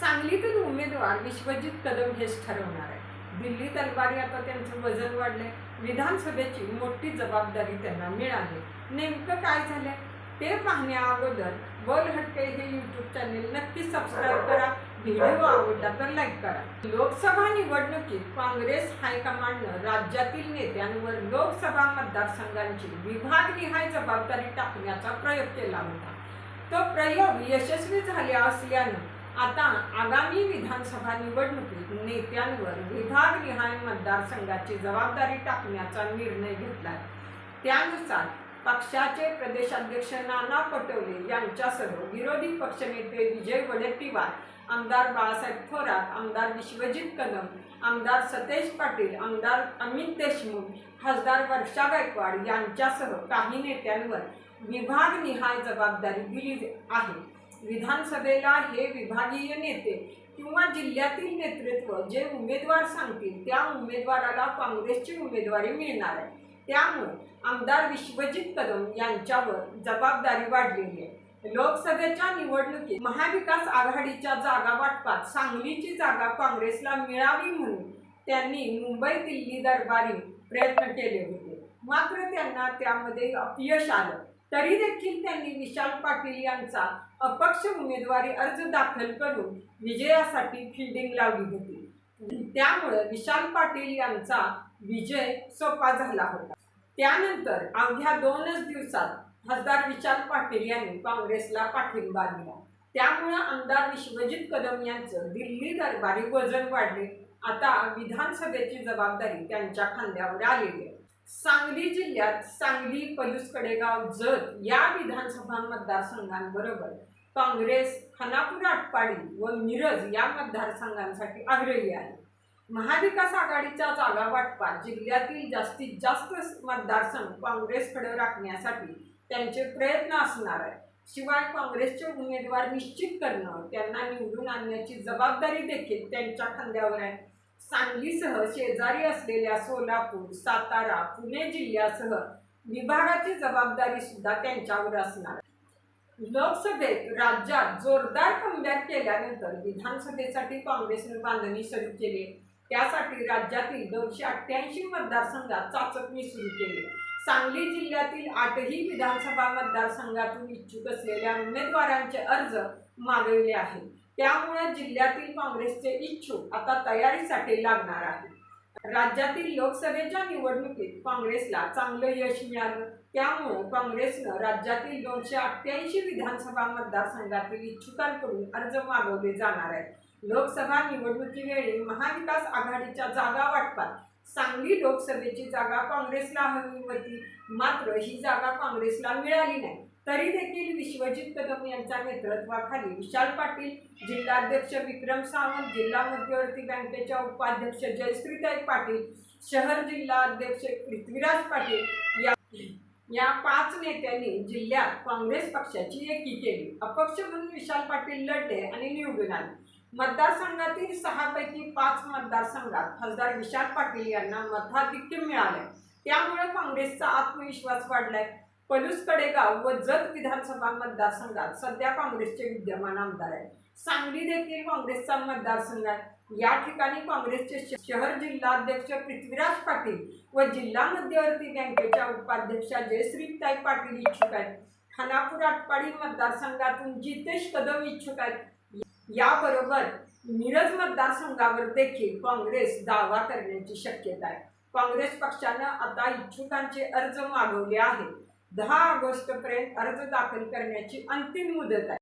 सांगलीतील उमेदवार विश्वजित कदम हेच ठरवणार आहे. दिल्ली तलवारी आता त्यांचं वजन वाढलंय. विधानसभेची मोठी जबाबदारी त्यांना मिळाली. नेमकं काय झालंय? ते पाहण्या अगोदर बोल हटके हे यूट्यूब चॅनेल नक्की सबस्क्राईब करा. व्हिडिओ आवडला तर लाईक करा. लोकसभा निवडणुकीत काँग्रेस हायकमांडनं राज्यातील नेत्यांवर लोकसभा मतदारसंघांची विभागनिहाय जबाबदारी टाकण्याचा प्रयोग केला होता. तो प्रयोग यशस्वी झाला असल्यानं आता आगामी विधानसभा निवडणुकीत नेत्यांवर विभागनिहाय मतदारसंघाची जबाबदारी टाकण्याचा निर्णय घेतला त्यानुसार पक्षाचे प्रदेशाध्यक्ष नाना पटोले यांच्यासह विरोधी पक्षनेते विजय वडेट्टीवार आमदार बाळासाहेब थोरात आमदार विश्वजित कदम आमदार सतेज पाटील आमदार अमित देशमुख खासदार वर्षा गायकवाड यांच्यासह काही नेत्यांवर विभागनिहाय जबाबदारी दिली आहे. विधानसभेला हे विभागीय नेते किंवा जिल्ह्यातील नेतृत्व जे उमेदवार सांगतील त्या उमेदवाराला काँग्रेसची उमेदवारी मिळणार आहे. त्यामुळे आमदार विश्वजित कदम यांच्यावर जबाबदारी वाढलेली आहे. लोकसभेच्या निवडणुकीत महाविकास आघाडीच्या जागा वाटपात सांगलीची जागा काँग्रेसला मिळावी म्हणून त्यांनी मुंबई दिल्ली दरबारी प्रयत्न केले होते. मात्र त्यांना त्यामध्ये अपयश आलं. तरी देखील त्यांनी विशाल पाटील यांचा अपक्ष उमेदवारी अर्ज दाखल करून विजयासाठी फिल्डिंग लावली होती. त्यामुळे विशाल पाटील यांचा विजय सोपा झाला होता. त्यानंतर अवघ्या दोनच दिवसात खासदार विशाल पाटील यांनी काँग्रेसला पाठिंबा दिला. त्यामुळं आमदार विश्वजित कदम यांचं दिल्ली दरबारी वजन वाढले. आता विधानसभेची जबाबदारी त्यांच्या खांद्यावर आलेली आहे. सांगली जिल्ह्यात सांगली पलूस कडेगाव जत या विधानसभा मतदारसंघांबरोबर काँग्रेस खानापूर आटपाडी व मिरज या मतदारसंघांसाठी आग्रही आहे. महाविकास आघाडीच्या जागा वाटपात जिल्ह्यातील जास्तीत जास्त मतदारसंघ काँग्रेसकडे राखण्यासाठी त्यांचे प्रयत्न असणार आहे शिवाय काँग्रेसचे उमेदवार निश्चित करणं त्यांना निवडून आणण्याची जबाबदारी देखील त्यांच्या खांद्यावर आहे. सांगलीसह शेजारी असलेल्या सोलापूर सातारा पुणे जिल्ह्यासह विभागाची जबाबदारी सुद्धा त्यांच्यावर असणार. लोकसभेत राज्यात जोरदार कमबॅक केल्यानंतर विधानसभेसाठी काँग्रेसने बांधणी सुरू केली. त्यासाठी राज्यातील दोनशे अठ्ठ्याऐंशी मतदारसंघात चाचपणी सुरू केली. सांगली जिल्ह्यातील आठही विधानसभा मतदारसंघातून इच्छुक असलेल्या उमेदवारांचे अर्ज मागवले आहेत. त्यामुळे जिल्ह्यातील काँग्रेसचे इच्छुक आता तयारीसाठी लागणार आहे राज्यातील लोकसभेच्या निवडणुकीत काँग्रेसला चांगलं यश मिळालं. त्यामुळे काँग्रेसनं राज्यातील दोनशे अठ्ठ्याऐंशी विधानसभा मतदारसंघातील इच्छुकांकडून अर्ज मागवले जाणार आहेत. लोकसभा निवडणुकीवेळी महाविकास आघाडीच्या जागा वाटपात सांगली लोकसभेची जागा काँग्रेसला हवी होती. मात्र ही जागा काँग्रेसला मिळाली नाही. तरी देखील विश्वजित कदम यांच्या नेतृत्वाखाली विशाल पाटील जिल्हाध्यक्ष विक्रम सावंत जिल्हा मध्यवर्ती बँकेच्या उपाध्यक्ष जयश्रीताई पाटील शहर जिल्हा अध्यक्ष पृथ्वीराज पाटील या या पाच नेत्यांनी जिल्ह्यात काँग्रेस पक्षाची एकी केली. अपक्ष म्हणून विशाल पाटील लढले आणि निवडून आले. मतदारसंघातील सहापैकी पाच मतदारसंघात खासदार विशाल पाटील यांना मताधिक्य मिळाले त्यामुळे काँग्रेसचा आत्मविश्वास वाढलाय. पलूस कडेगाव व जत विधानसभा मतदारसंघात सध्या काँग्रेसचे विद्यमान आमदार आहेत. सांगली देखील काँग्रेसचा मतदारसंघ आहे. या ठिकाणी काँग्रेसचे शहर जिल्हाध्यक्ष पृथ्वीराज पाटील व जिल्हा मध्यवर्ती बँकेच्या उपाध्यक्षा जयश्रीताई पाटील इच्छुक आहेत. खानापूर आटपाडी मतदारसंघातून जितेश कदम इच्छुक आहेत. याबरोबर मिरज मतदारसंघावर देखील काँग्रेस दावा करण्याची शक्यता आहे. काँग्रेस पक्षानं आता इच्छुकांचे अर्ज मागवले आहेत. दहा ऑगस्टपर्यंत अर्ज दाखल करण्याची अंतिम मुदत आहे.